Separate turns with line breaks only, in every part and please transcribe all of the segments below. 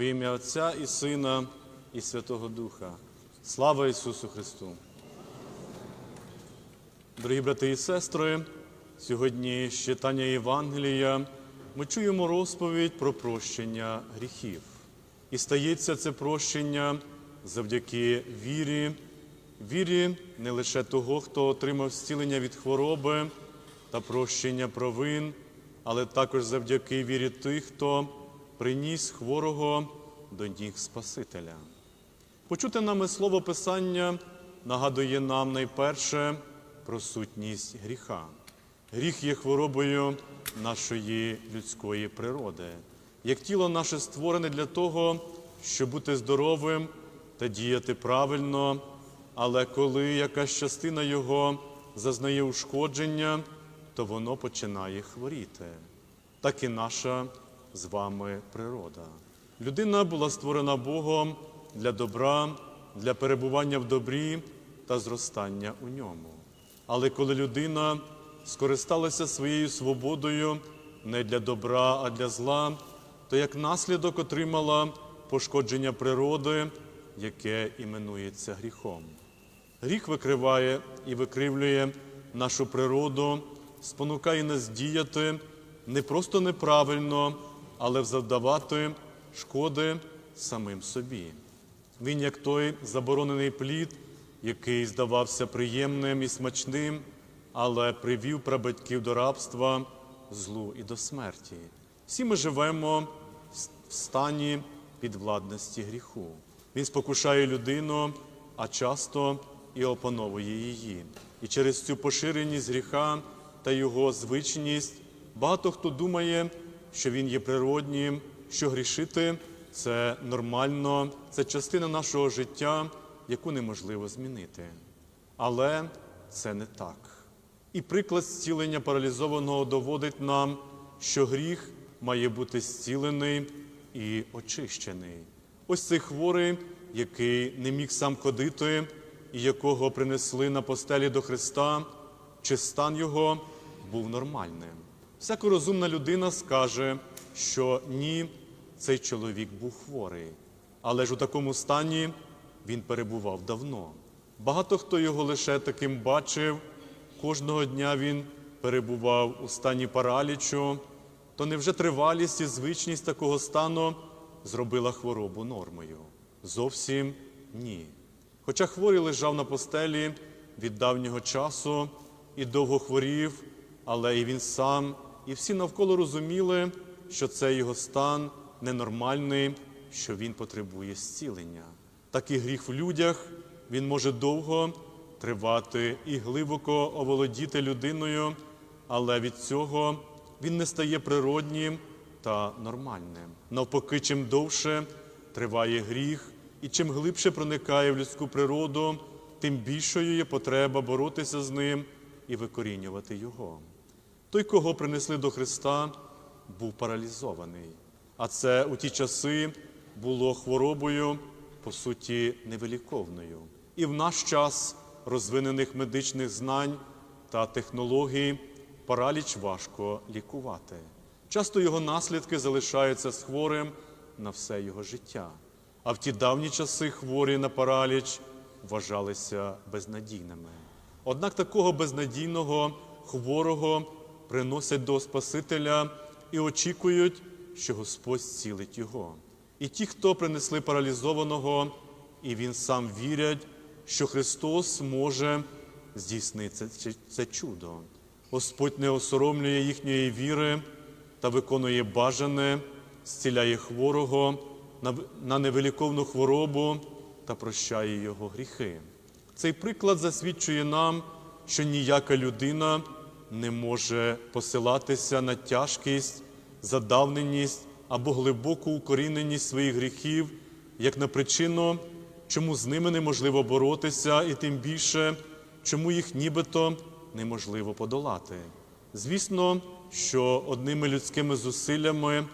Во ім'я Отця і Сина, і Святого Духа. Слава Ісусу Христу! Дорогі брати і сестри, сьогодні з Євангелія ми чуємо розповідь про прощення гріхів. І стається це прощення завдяки вірі, вірі не лише того, хто отримав зцілення від хвороби та прощення провин, але також завдяки вірі тих, хто приніс хворого до ніг Спасителя. Почуте нами слово Писання нагадує нам найперше про сутність гріха. Гріх є хворобою нашої людської природи. Як тіло наше створене для того, щоб бути здоровим та діяти правильно, але коли якась частина його зазнає ушкодження, то воно починає хворіти. Так і наша з вами природа. Людина була створена Богом для добра, для перебування в добрі та зростання у ньому. Але коли людина скористалася своєю свободою не для добра, а для зла, то як наслідок отримала пошкодження природи, яке іменується гріхом. Гріх викриває і викривлює нашу природу, спонукає нас діяти не просто неправильно, але завдавати шкоди самим собі. Він, як той заборонений плід, який здавався приємним і смачним, але привів прабатьків до рабства, злу і до смерті. Всі ми живемо в стані підвладності гріху. Він спокушає людину, а часто і опановує її. І через цю поширеність гріха та його звичність багато хто думає, що він є природнім, що грішити це нормально, це частина нашого життя, яку неможливо змінити. Але це не так. І приклад зцілення паралізованого доводить нам, що гріх має бути зцілений і очищений. Ось цей хворий, який не міг сам ходити, і якого принесли на постелі до Христа, чи стан його був нормальним. Всяко розумна людина скаже, що ні, цей чоловік був хворий, але ж у такому стані він перебував давно. Багато хто його лише таким бачив, кожного дня він перебував у стані паралічу, то невже тривалість і звичність такого стану зробила хворобу нормою? Зовсім ні. Хоча хворий лежав на постелі від давнього часу і довго хворів, але і він сам, і всі навколо розуміли, що це його стан ненормальний, що він потребує зцілення. Так і гріх в людях він може довго тривати і глибоко оволодіти людиною, але від цього він не стає природнім та нормальним. Навпаки, чим довше триває гріх, і чим глибше проникає в людську природу, тим більшою є потреба боротися з ним і викорінювати його. Той, кого принесли до Христа, був паралізований. А це у ті часи було хворобою, по суті, невиліковною. І в наш час розвинених медичних знань та технологій параліч важко лікувати. Часто його наслідки залишаються з хворим на все його життя. А в ті давні часи хворі на параліч вважалися безнадійними. Однак такого безнадійного хворого приносять до Спасителя і очікують, що Господь зцілить його. І ті, хто принесли паралізованого, і він сам вірять, що Христос може здійснити це, це чудо. Господь не осоромлює їхньої віри та виконує бажане, зціляє хворого на, невеликовну хворобу та прощає його гріхи. Цей приклад засвідчує нам, що ніяка людина не може посилатися на тяжкість, задавненість або глибоку укоріненість своїх гріхів, як на причину, чому з ними неможливо боротися, і тим більше, чому їх нібито неможливо подолати. Звісно, що одними людськими зусиллями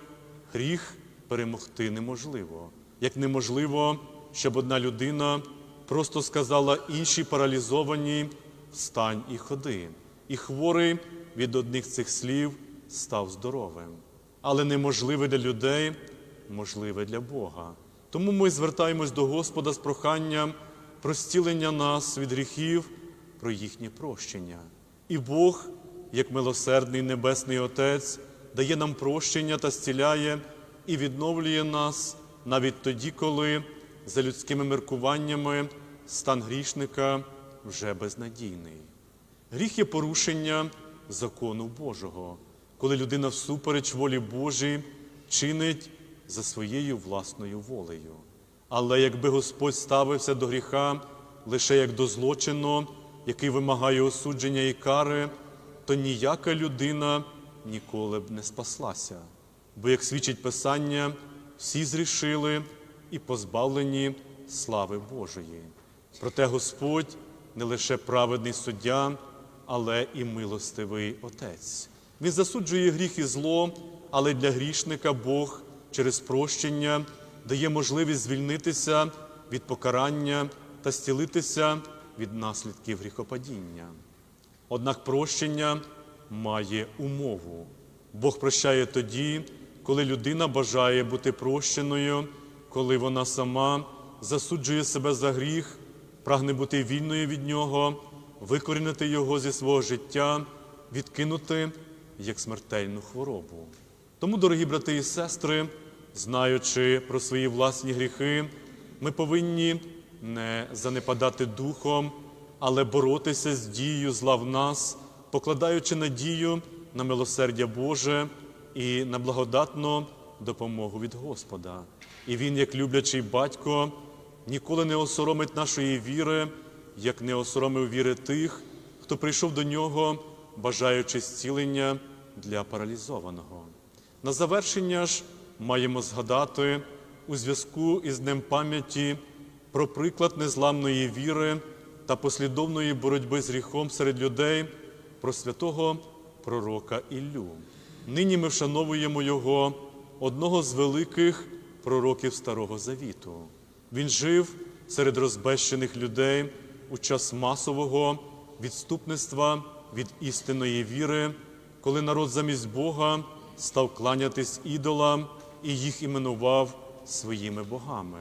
гріх перемогти неможливо, як неможливо, щоб одна людина просто сказала іншій паралізованій встань і ходи. І хворий від одних цих слів став здоровим. Але неможливе для людей можливе для Бога. Тому ми звертаємось до Господа з проханням про зцілення нас від гріхів, про їхнє прощення. І Бог, як милосердний Небесний Отець, дає нам прощення та зціляє і відновлює нас навіть тоді, коли за людськими міркуваннями стан грішника вже безнадійний. Гріх є порушення закону Божого, коли людина всупереч волі Божій чинить за своєю власною волею. Але якби Господь ставився до гріха лише як до злочину, який вимагає осудження і кари, то ніяка людина ніколи б не спаслася. Бо, як свідчить Писання, всі зрішили і позбавлені слави Божої. Проте Господь не лише праведний суддя, але і милостивий Отець. Він засуджує гріх і зло, але для грішника Бог через прощення дає можливість звільнитися від покарання та зцілитися від наслідків гріхопадіння. Однак прощення має умову. Бог прощає тоді, коли людина бажає бути прощеною, коли вона сама засуджує себе за гріх, прагне бути вільною від нього, викорінити його зі свого життя, відкинути як смертельну хворобу. Тому, дорогі брати і сестри, знаючи про свої власні гріхи, ми повинні не занепадати духом, але боротися з дією зла в нас, покладаючи надію на милосердя Боже і на благодатну допомогу від Господа. І Він, як люблячий батько, ніколи не осоромить нашої віри, як не осоромив віри тих, хто прийшов до нього, бажаючи зцілення для паралізованого. На завершення ж маємо згадати у зв'язку із Днем пам'яті про приклад незламної віри та послідовної боротьби з гріхом серед людей, про святого пророка Іллю. Нині ми вшановуємо його, одного з великих пророків Старого Завіту. Він жив серед розбещених людей у час масового відступництва від істинної віри, коли народ замість Бога став кланятись ідолам і їх іменував своїми богами.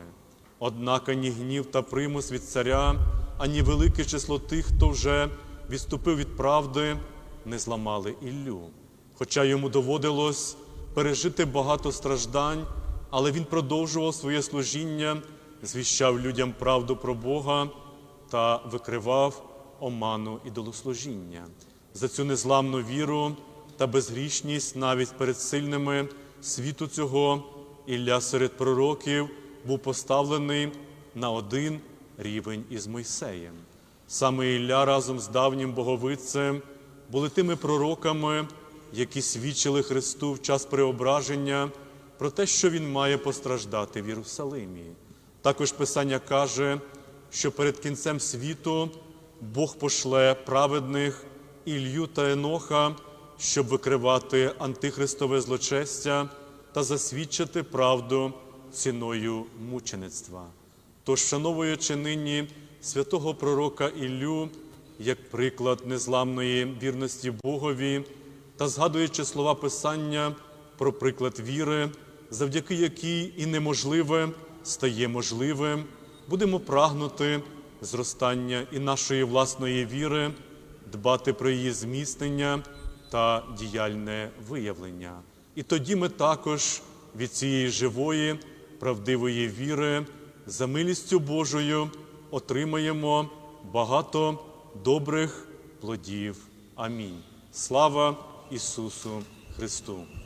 Однак ані гнів та примус від царя, ані велике число тих, хто вже відступив від правди, не зламали Іллю. Хоча йому доводилось пережити багато страждань, але він продовжував своє служіння, звіщав людям правду про Бога та викривав оману ідолослужіння. За цю незламну віру та безгрішність навіть перед сильними світу цього Ілля серед пророків був поставлений на один рівень із Мойсеєм. Саме Ілля разом з давнім боговицем були тими пророками, які свідчили Христу в час преображення про те, що Він має постраждати в Єрусалимі. Також Писання каже, що перед кінцем світу Бог пошле праведних Ілью та Еноха, щоб викривати антихристове злочестя та засвідчити правду ціною мучеництва. Тож, вшановуючи нині святого пророка Іллю як приклад незламної вірності Богові та згадуючи слова Писання про приклад віри, завдяки якій і неможливе стає можливим, будемо прагнути зростання і нашої власної віри, дбати про її зміцнення та діяльне виявлення. І тоді ми також від цієї живої, правдивої віри за милістю Божою отримаємо багато добрих плодів. Амінь. Слава Ісусу Христу!